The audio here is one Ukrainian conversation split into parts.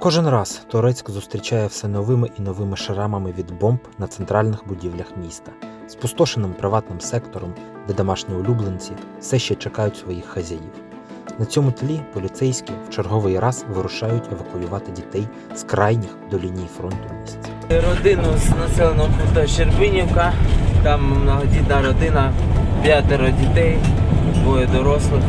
Кожен раз Торецьк зустрічає все новими і новими шрамами від бомб на центральних будівлях міста, спустошеним приватним сектором, де домашні улюбленці все ще чекають своїх хазяїв. На цьому тлі поліцейські в черговий раз вирушають евакуювати дітей з крайніх до лінії фронту місць. Родину з населеного пункту Щербинівка. Там многодітна родина, п'ятеро дітей, двоє дорослих.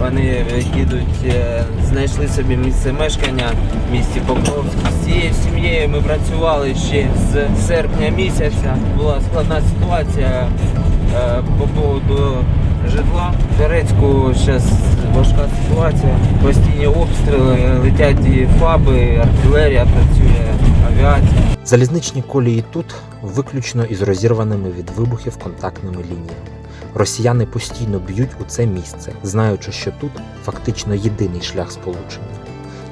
Вони їдуть, е, знайшли собі місце мешкання в місті Покровськ. З цією сім'єю ми працювали ще з серпня місяця. Була складна ситуація е, по поводу житла. В Турецьку зараз важка ситуація. Постійні обстріли, летять і фаби, артилерія працює, авіація. Залізничні колії тут виключно із розірваними від вибухів контактними лініями. Росіяни постійно б'ють у це місце, знаючи, що тут фактично єдиний шлях сполучення.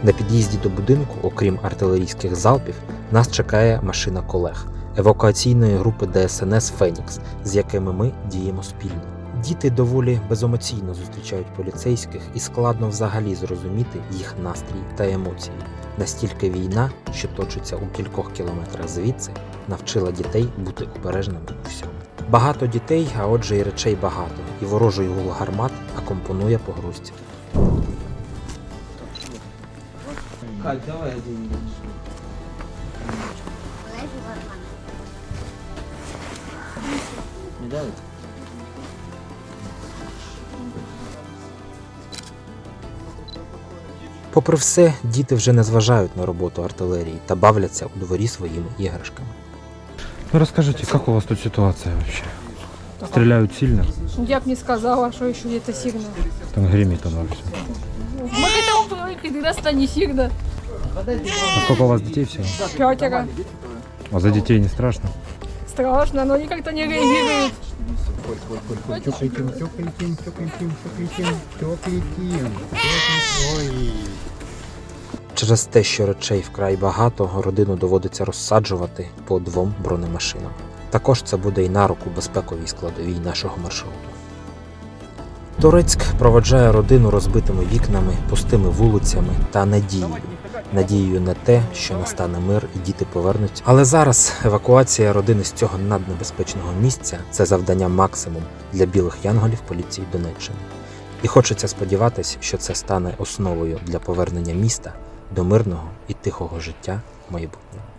На під'їзді до будинку, окрім артилерійських залпів, нас чекає машина колег евакуаційної групи ДСНС Фенікс, з якими ми діємо спільно. Діти доволі беземоційно зустрічають поліцейських і складно взагалі зрозуміти їх настрій та емоції. Настільки війна, що точиться у кількох кілометрах звідси, навчила дітей бути обережними у всьому. Багато дітей, а отже, і речей багато, і ворожий гул гармат акомпонує погрузці. Кать, давай один? Попри все, діти вже не зважають на роботу артилерії та бавляться у дворі своїми іграшками. Ну расскажите, как у вас тут ситуация вообще? Стреляют сильно? Я б не сказала, что еще где-то сильно. Там гремит оно все. Мы к этому привыкли, раз не сильно. А сколько у вас детей всего? Пятеро. А за детей не страшно? Страшно, но они как-то не реагируют. Тепленьким, тепленьким, тепленьким, тепленьким, тепленьким. Ой. Через те, що речей вкрай багато, родину доводиться розсаджувати по двом бронемашинам. Також це буде і на руку безпековій складовій нашого маршруту. Турецьк проводжає родину розбитими вікнами, пустими вулицями та надією. Надією на те, що настане мир і діти повернуться. Але зараз евакуація родини з цього наднебезпечного місця це завдання максимум для білих янголів поліції Донеччини. І хочеться сподіватися, що це стане основою для повернення міста до мирного і тихого життя в майбутньому.